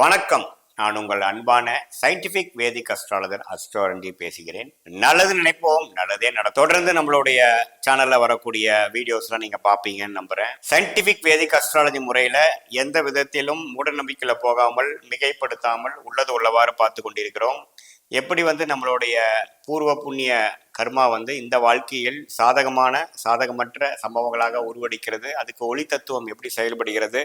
வணக்கம். நான் உங்கள் அன்பான சயின்டிபிக் வேதிக் அஸ்ட்ராலஜர் அஸ்ட்ராலஜி பேசுகிறேன். நல்லது நினைப்போம் நல்லதே நட தொடர்ந்து நம்மளுடைய சேனல்ல வரக்கூடிய வீடியோஸ்லாம் நீங்க பார்ப்பீங்கன்னு நம்புறேன். சயின்டிபிக் வேதிக் அஸ்ட்ராலஜி முறையில எந்த விதத்திலும் மூடநம்பிக்கையில் போகாமல் மிகைப்படுத்தாமல் உள்ளது உள்ளவாறு பார்த்து கொண்டிருக்கிறோம். எப்படி வந்து நம்மளுடைய பூர்வ புண்ணிய கர்மா வந்து இந்த வாழ்க்கையில் சாதகமான சாதகமற்ற சம்பவங்களாக உருவடிக்கிறது அதுக்கு ஒளி தத்துவம் எப்படி செயல்படுகிறது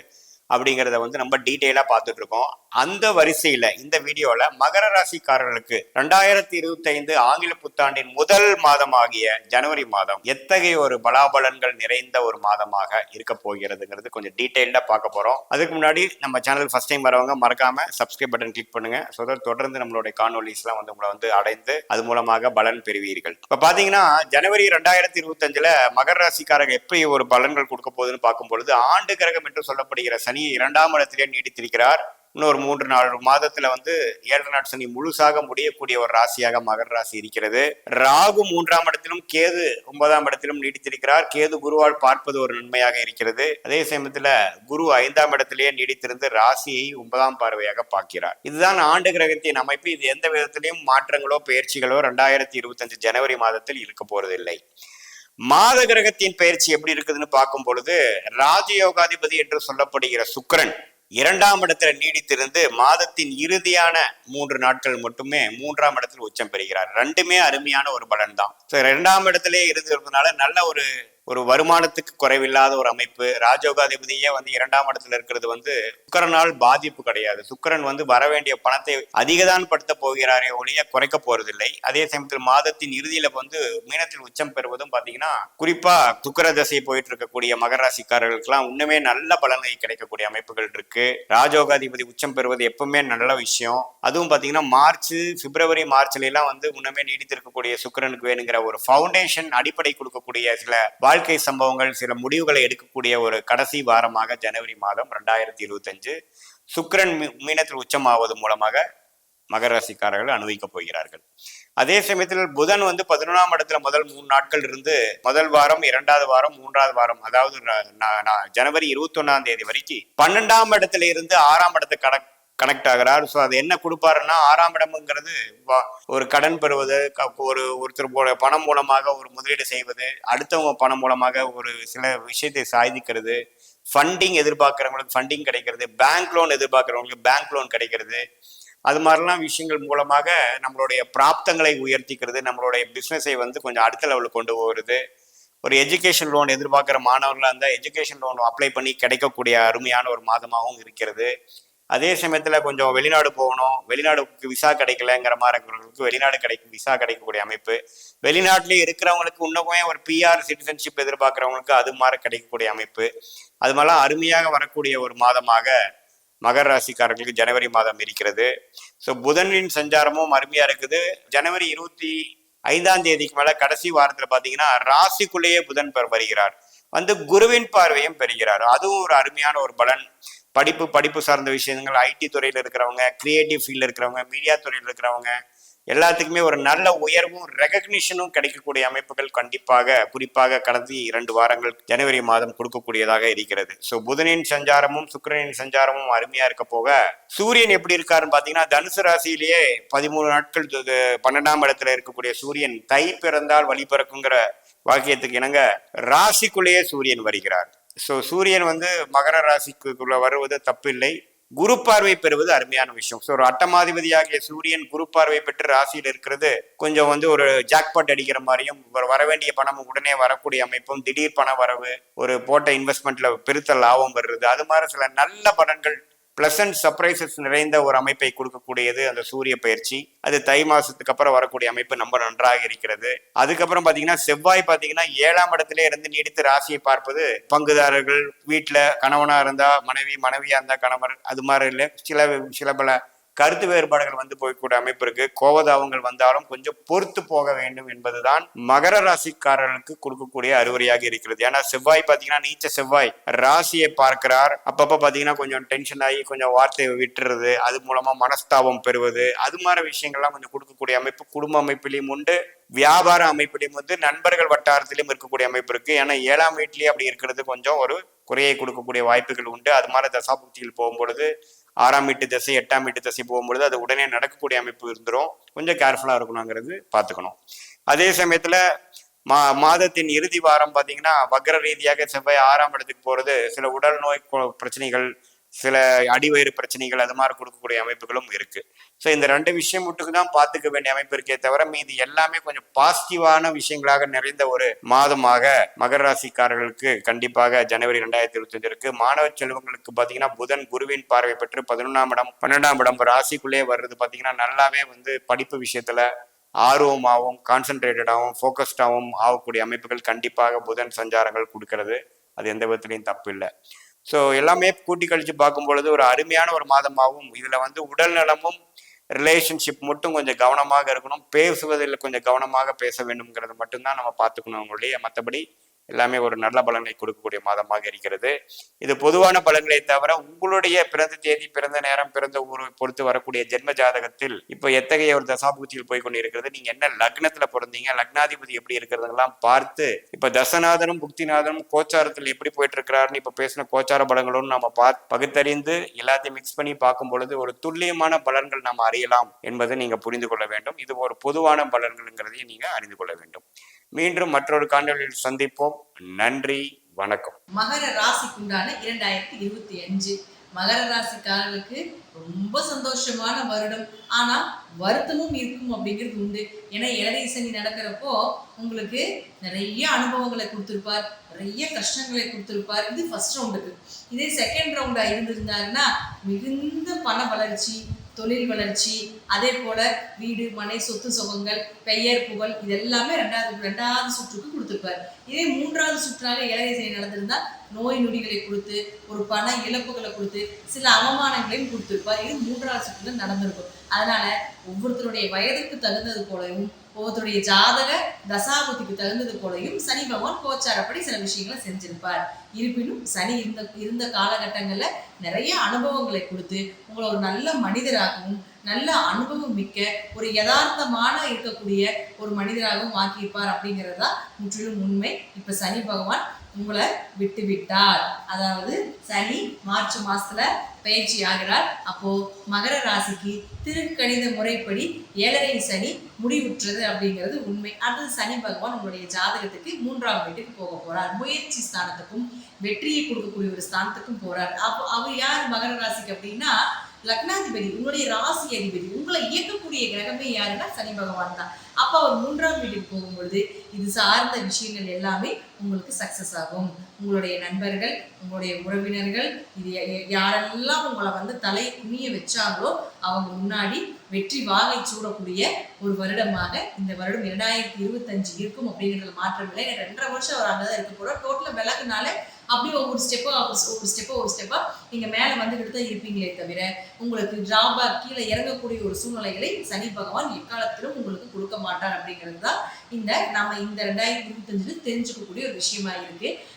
அப்படிங்கிறத வந்து நம்ம டீட்டெயிலாக பார்த்துட்டு இருக்கோம் அந்த வரிசையில் இந்த வீடியோவில் மகர ராசிக்காரர்களுக்கு ரெண்டாயிரத்தி இருபத்தைந்து ஆங்கில புத்தாண்டின் முதல் மாதமாகிய ஜனவரி மாதம் எத்தகைய ஒரு பலாபலன்கள் நிறைந்த ஒரு மாதமாக இருக்க போகிறதுங்கிறது கொஞ்சம் டீட்டெயில்டாக பார்க்க போகிறோம் அதுக்கு முன்னாடி நம்ம சேனல் ஃபர்ஸ்ட் டைம் வரவங்க மறக்காம சப்ஸ்கிரைப் பட்டன் கிளிக் பண்ணுங்க. ஸோ தொடர்ந்து நம்மளுடைய காணொலிஸ்லாம் வந்து உங்களை வந்து அடைந்து அது மூலமாக பலன் பெறுவீர்கள். இப்போ பார்த்தீங்கன்னா ஜனவரி ரெண்டாயிரத்தி இருபத்தஞ்சில் மகர ராசிக்காரங்க எப்படி ஒரு பலன்கள் கொடுக்க போகுதுன்னு பார்க்கும் பொழுது ஆண்டு கிரகம் என்று சொல்லப்படுகிற சனி இரண்டாம் இடத்திலே நீடித்திருக்கிறார். இன்னொரு மூன்று நாலு மாதத்துல வந்து ஏழு நாட் சனி முழுசாக முடியக்கூடிய ஒரு ராசியாக மகர ராசி இருக்கிறது. ராகு மூன்றாம் இடத்திலும் கேது ஒன்பதாம் இடத்திலும் நீடித்திருக்கிறார். கேது குருவால் பார்ப்பது ஒரு நன்மையாக இருக்கிறது. அதே சமயத்துல குரு ஐந்தாம் இடத்திலேயே நீடித்திருந்து ராசியை ஒன்பதாம் பார்வையாக பார்க்கிறார். இதுதான் ஆண்டு கிரகத்தின் அமைப்பு. இது எந்த விதத்திலையும் மாற்றங்களோ பயிற்சிகளோ ரெண்டாயிரத்தி இருபத்தஞ்சு ஜனவரி மாதத்தில் இருக்க போறதில்லை. மாத கிரகத்தின் பயிற்சி எப்படி இருக்குதுன்னு பார்க்கும் பொழுது ராஜயோகாதிபதி என்று சொல்லப்படுகிற சுக்கிரன் இரண்டாம் இடத்துல நீடித்திருந்து மாதத்தின் இறுதியான மூன்று நாட்கள் மட்டுமே மூன்றாம் இடத்தில் உச்சம் பெறுகிறார். ரெண்டுமே அருமையான ஒரு பலன் தான் இரண்டாம் இடத்திலே இருந்ததுனால நல்ல ஒரு ஒரு வருமானத்துக்கு குறைவில்லாத ஒரு அமைப்பு. ராஜோகாதிபதியே வந்து இரண்டாம் இடத்துல இருக்கிறது வந்து சுக்கரனால் பாதிப்பு கிடையாது. சுக்கரன் வந்து வர வேண்டிய பணத்தை அதிகதான் படுத்த போகிறாரே ஒழிய குறைக்க போறதில்லை. அதே சமயத்தில் மாதத்தின் இறுதியில வந்து மீனத்தில் உச்சம் பெறுவதும் பாத்தீங்கன்னா குறிப்பா சுக்கர தசை போயிட்டு இருக்கக்கூடிய மகர ராசிக்காரர்களுக்கெல்லாம் இன்னுமே நல்ல பலனை கிடைக்கக்கூடிய அமைப்புகள் இருக்கு. ராஜோகாதிபதி உச்சம் பெறுவது எப்பவுமே நல்ல விஷயம். அதுவும் பாத்தீங்கன்னா மார்ச் பிப்ரவரி மார்ச்ல எல்லாம் வந்து இன்னுமே நீடித்திருக்கக்கூடிய சுக்கரனுக்கு வேணுங்கிற ஒரு ஃபவுண்டேஷன் அடிப்படை கொடுக்கக்கூடிய சில வாழ்க்கை சம்பவங்கள் சில முடிவுகளை எடுக்கக்கூடிய ஒரு கடைசி வாரமாக ஜனவரி மாதம் ரெண்டாயிரத்தி இருபத்தஞ்சு சுக்கரன் மீனத்தில் உச்சமாவது மூலமாக மகர ராசிக்காரர்கள் அனுபவிக்கப் போகிறார்கள். அதே சமயத்தில் புதன் வந்து பதினொன்றாம் இடத்துல முதல் மூணு நாட்கள் இருந்து முதல் வாரம் இரண்டாவது வாரம் மூன்றாவது வாரம் அதாவது ஜனவரி இருபத்தி ஒன்னாம் தேதி வரைக்கும் பன்னெண்டாம் இடத்துல இருந்து ஆறாம் இடத்தை கணக் கனெக்ட் ஆகிறார். ஸோ அது என்ன கொடுப்பாருன்னா ஆறாம் இடம்ங்கிறது ஒரு கடன் பெறுவது ஒரு ஒருத்தர் பணம் மூலமாக ஒரு முதலீடு செய்வது அடுத்தவங்க பணம் மூலமாக ஒரு சில விஷயத்தை சாதிக்கிறது ஃபண்டிங் எதிர்பார்க்குறவங்களுக்கு ஃபண்டிங் கிடைக்கிறது பேங்க் லோன் எதிர்பார்க்குறவங்களுக்கு பேங்க் லோன் கிடைக்கிறது. அது மாதிரிலாம் விஷயங்கள் மூலமாக நம்மளுடைய பிராப்தங்களை உயர்த்திக்கிறது நம்மளுடைய பிஸ்னஸை வந்து கொஞ்சம் அடுத்த லெவலில் கொண்டு போகிறது. ஒரு எஜுகேஷன் லோன் எதிர்பார்க்குற மாணவர்களாக இருந்தால் எஜுகேஷன் லோன் அப்ளை பண்ணி கிடைக்கக்கூடிய அருமையான ஒரு மாதமாகவும் இருக்கிறது. அதே சமயத்தில் கொஞ்சம் வெளிநாடு போகணும். வெளிநாடுக்கு விசா கிடைக்கலங்கிற மாதிரி இருக்கிறவங்களுக்கு வெளிநாடு கிடைக்கும் விசா கிடைக்கக்கூடிய அமைப்பு. வெளிநாட்டிலேயே இருக்கிறவங்களுக்கு இன்னுமே ஒரு பிஆர் சிட்டிசன்ஷிப் எதிர்பார்க்குறவங்களுக்கு அது மாதிரி கிடைக்கக்கூடிய அமைப்பு. அது மாதிரிலாம் அருமையாக வரக்கூடிய ஒரு மாதமாக மகர ராசிக்காரர்களுக்கு ஜனவரி மாதம் இருக்கிறது. ஸோ புதனின் சஞ்சாரமும் அருமையா இருக்குது. ஜனவரி இருபத்தி ஐந்தாம் தேதிக்கு மேல கடைசி வாரத்துல பாத்தீங்கன்னா ராசிக்குள்ளேயே புதன் பெற வருகிறார். வந்து குருவின் பார்வையும் பெறுகிறார். அதுவும் ஒரு அருமையான ஒரு பலன். படிப்பு படிப்பு சார்ந்த விஷயங்கள் ஐடி துறையில் இருக்கிறவங்க கிரியேட்டிவ் ஃபீல்டில் இருக்கிறவங்க மீடியா துறையில் இருக்கிறவங்க எல்லாத்துக்குமே ஒரு நல்ல உயர்வும் ரெகக்னிஷனும் கிடைக்கக்கூடிய அமைப்புகள் கண்டிப்பாக குறிப்பாக கடந்த இரண்டு வாரங்கள் ஜனவரி மாதம் கொடுக்கக்கூடியதாக இருக்கிறது. ஸோ புதனின் சஞ்சாரமும் சுக்கிரனின் சஞ்சாரமும் அருமையா இருக்க போக சூரியன் எப்படி இருக்காருன்னு பாத்தீங்கன்னா தனுசு ராசியிலேயே பதிமூணு நாட்கள் பன்னெண்டாம் இடத்துல இருக்கக்கூடிய சூரியன் தை பிறந்தால் வழி பிறக்குங்கிற வாக்கியத்துக்கு இணங்க ராசிக்குள்ளேயே சூரியன் வருகிறார். ஸோ சூரியன் வந்து மகர ராசிக்குள்ள வருவது தப்பில்லை. குரு பார்வை பெறுவது அருமையான விஷயம். ஸோ ஒரு அட்டமாதிபதியாகிய சூரியன் குரு பார்வை பெற்று ராசியில் இருக்கிறது கொஞ்சம் வந்து ஒரு ஜாக்பாட் அடிக்கிற மாதிரியும் வர- வேண்டிய பணம் உடனே வரக்கூடிய அமைப்பும் திடீர் பண வரவு ஒரு போட்ட இன்வெஸ்ட்மெண்ட்ல பெருத்த லாபம் வருது அது மாதிரி சில நல்ல பலன்கள் பிளசன்ட் சர்ப்ரைசஸ் நிறைந்த ஒரு அமைப்பை கொடுக்கக்கூடியது அந்த சூரிய பயிற்சி. அது தை மாசத்துக்கு அப்புறம் வரக்கூடிய அமைப்பு ரொம்ப நன்றாக இருக்கிறது. அதுக்கப்புறம் பாத்தீங்கன்னா செவ்வாய் பாத்தீங்கன்னா ஏழாம் இடத்துல இருந்து நீடித்து ராசியை பார்ப்பது பங்குதாரர்கள் வீட்டுல கணவனா இருந்தா மனைவி மனைவியா இருந்தா கணவர் அது மாதிரி இல்லை. சில சில பல கருத்து வேறுபாடுகள் வந்து போய்க்கூடிய அமைப்பு இருக்கு. கோவதாவங்கள் வந்தாலும் கொஞ்சம் பொறுத்து போக வேண்டும் என்பதுதான் மகர ராசிக்காரர்களுக்கு கொடுக்கக்கூடிய அறிவுரையாக இருக்கிறது. ஏன்னா செவ்வாய் பாத்தீங்கன்னா நீச்ச செவ்வாய் ராசியை பார்க்கிறார். அப்பப்ப பாத்தீங்கன்னா கொஞ்சம் டென்ஷன் ஆகி கொஞ்சம் வார்த்தையை விட்டுறது அது மூலமா மனஸ்தாபம் பெறுவது அது மாதிரி விஷயங்கள்லாம் கொஞ்சம் கொடுக்கக்கூடிய அமைப்பு குடும்ப அமைப்பிலையும் உண்டு. வியாபார அமைப்பிலையும் வந்து நண்பர்கள் வட்டாரத்திலும் இருக்கக்கூடிய அமைப்பு இருக்கு. ஏன்னா ஏழாம் வீட்லயே அப்படி இருக்கிறது கொஞ்சம் ஒரு குறையை கொடுக்கக்கூடிய வாய்ப்புகள் உண்டு. அது மாதிரி தசாபுக்தியில் போகும்பொழுது ஆறாம் வீட்டு திசை எட்டாம் வீட்டு திசை போகும்பொழுது அது உடனே நடக்கக்கூடிய அமைப்பு இருந்துடும் கொஞ்சம் கேர்ஃபுல்லாக இருக்கணுங்கிறது பார்த்துக்கணும். அதே சமயத்தில் மா மாதத்தின் இறுதி வாரம் பார்த்தீங்கன்னா வக்ர ரீதியாக செவ்வாய் ஆறாம் இடத்துக்கு போகிறது சில உடல் நோய் பிரச்சனைகள் சில அடிவயிறு பிரச்சனைகள் அது மாதிரி கொடுக்கக்கூடிய அமைப்புகளும் இருக்கு. ஸோ இந்த ரெண்டு விஷயம் மட்டுக்கு தான் பார்த்துக்க வேண்டிய அமைப்பு இருக்கே தவிர மீதி எல்லாமே கொஞ்சம் பாசிட்டிவான விஷயங்களாக நிறைந்த ஒரு மாதமாக மகர ராசிக்காரர்களுக்கு கண்டிப்பாக ஜனவரி ரெண்டாயிரத்தி இருபத்தஞ்சு இருக்கு. மாணவ செல்வங்களுக்கு பார்த்தீங்கன்னா புதன் குருவின் பார்வை பெற்று பதினொன்றாம் இடம் பன்னெண்டாம் இடம் ராசிக்குள்ளே வர்றது பார்த்தீங்கன்னா நல்லாவே வந்து படிப்பு விஷயத்துல ஆர்வமாகவும் கான்சென்ட்ரேட்டடாகவும் ஃபோக்கஸ்டாகவும் ஆகக்கூடிய அமைப்புகள் கண்டிப்பாக புதன் சஞ்சாரங்கள் கொடுக்கறது. அது எந்த விதத்துலையும் தப்பு இல்லை. ஸோ எல்லாமே கூட்டி கழிச்சு பார்க்கும் பொழுது ஒரு அருமையான ஒரு மாதமாகவும் இதில் வந்து உடல் நலமும் ரிலேஷன்ஷிப் மட்டும் கொஞ்சம் கவனமாக இருக்கணும் பேசுவதில் கொஞ்சம் கவனமாக பேச வேண்டும்ங்கிறது மட்டும்தான் நம்ம பார்த்துக்கணும் அவங்களுடைய மற்றபடி எல்லாமே ஒரு நல்ல பலனை கொடுக்கக்கூடிய மாதமாக இருக்கிறது. இது பொதுவான பலன்களை தவிர உங்களுடைய பிறந்த தேதி பிறந்த நேரம் பிறந்த ஊரை பொறுத்து வரக்கூடிய ஜென்ம ஜாதகத்தில் இப்போ எத்தகைய ஒரு தசாபுக்தியில் போய் கொண்டு இருக்கிறது? நீங்க என்ன லக்னத்துல பிறந்தீங்க? லக்னாதிபதி எப்படி இருக்கிறதெல்லாம் பார்த்து இப்ப தசநாதனும் புக்திநாதனும் கோச்சாரத்தில் எப்படி போயிட்டு இருக்கிறாருன்னு இப்ப பேசின கோச்சார பலங்களும் நம்ம பார்த்து பகுத்தறிந்து எல்லாத்தையும் மிக்ஸ் பண்ணி பார்க்கும் பொழுது ஒரு துல்லியமான பலன்கள் நாம் அறியலாம் என்பதை நீங்க புரிந்து கொள்ள வேண்டும். இது ஒரு பொதுவான பலன்கள்ங்கிறதையும் நீங்க அறிந்து கொள்ள வேண்டும். மீண்டும் மற்றொரு காணொலியில் சந்திப்போம். நன்றி வணக்கம். மகர ராசிக்குண்டான இரண்டாயிரத்தி இருபத்தி அஞ்சு. மகர ராசிக்காரர்களுக்கு ரொம்ப சந்தோஷமான வருடம். ஆனா வருத்தமும் இருக்கும் அப்படிங்கிறது உண்டு. ஏன்னா இளநீ சனி நடக்கிறப்போ உங்களுக்கு நிறைய அனுபவங்களை கொடுத்துருப்பார். நிறைய கஷ்டங்களை கொடுத்துருப்பார். இது ஃபர்ஸ்ட் ரவுண்டுக்கு இதே செகண்ட் ரவுண்டா இருந்திருந்தாருன்னா மிகுந்த பண வளர்ச்சி தொழில் வளர்ச்சி அதே போல வீடு மனை சொத்து சுகங்கள் பெயர் புகழ் இது எல்லாமே ரெண்டாவது ரெண்டாவது சுற்றுக்கு கொடுத்துருப்பார். இதே மூன்றாவது சுற்றாக இளையசை செய்ய நடந்திருந்தா நோய் நொடிகளை கொடுத்து ஒரு பண இழப்புகளை கொடுத்து சில அவமானங்களையும் கொடுத்துருப்பார். இது மூன்றாவது சுற்றுல நடந்திருக்கும். அதனால ஒவ்வொருத்தருடைய வயதுக்கு தகுந்தது போலவும் ஒவ்வொருத்தருடைய ஜாதக தசாபுத்திக்கு தகுந்தது போலையும் சனி பகவான் கோச்சாரப்படி சில விஷயங்களை செஞ்சிருப்பார். இருப்பினும் சனி இருந்த இருந்த காலகட்டங்களில் நிறைய அனுபவங்களை கொடுத்து உங்களை ஒரு நல்ல மனிதராகவும் நல்ல அனுபவம் மிக்க ஒரு யதார்த்தமான இருக்கக்கூடிய ஒரு மனிதராகவும் ஆக்கியிருப்பார் அப்படிங்கிறது தான் முற்றிலும் உண்மை. இப்போ சனி பகவான் உங்களை விட்டு விட்டார் அதாவது சனி மார்ச் மாசத்துல பயிற்சி ஆகிறார். அப்போ மகர ராசிக்கு திருக்கணித முறைப்படி ஏழரை சனி முடிவுற்றது அப்படிங்கிறது உண்மை. அடுத்தது சனி பகவான் உங்களுடைய ஜாதகத்துக்கு மூன்றாம் வீட்டுக்கு போக போறார். முயற்சி ஸ்தானத்துக்கும் வெற்றியை கொடுக்கக்கூடிய ஒரு ஸ்தானத்துக்கும் போறார். அப்போ அவர் யார் மகர ராசிக்கு அப்படின்னா லக்னாதிபதி உங்களுடைய ராசி அதிபதி உங்களை இயக்கக்கூடிய கிரகமே யாருன்னா சனி பகவான் தான். அப்போ அவர் மூன்றாம் வீட்டுக்கு போகும்பொழுது இது சார்ந்த விஷயங்கள் எல்லாமே உங்களுக்கு சக்சஸ் ஆகும். உங்களுடைய நண்பர்கள் உங்களுடைய உறவினர்கள் இது யாரெல்லாம் உங்களை வந்து தலை குனிய வச்சாங்களோ அவங்க முன்னாடி வெற்றி வாகை சூடக்கூடிய ஒரு வருடமாக இந்த வருடம் இரண்டாயிரத்தி இருபத்தஞ்சு இருக்கும் அப்படிங்கிறது மாற்றம் இல்லை. ரெண்டரை வருஷம் அவர் அங்கே தான் இருக்க போகிறோம் டோட்டலாக விலகுனால அப்படியே ஒவ்வொரு ஸ்டெப்பாக ஒரு ஸ்டெப்பாக ஒரு ஸ்டெப்பாக நீங்கள் மேலே வந்துக்கிட்டு தான் இருப்பீங்களே தவிர உங்களுக்கு டிராபேக் கீழே இறங்கக்கூடிய ஒரு சூழ்நிலைகளை சனி பகவான் எக்காலத்திலும் உங்களுக்கு கொடுக்க மாட்டார் அப்படிங்கிறது தான் இந்த நம்ம இந்த ரெண்டாயிரத்தி இருபத்தஞ்சுல தெரிஞ்சுக்கக்கூடிய ஒரு விஷயமா இருக்கு.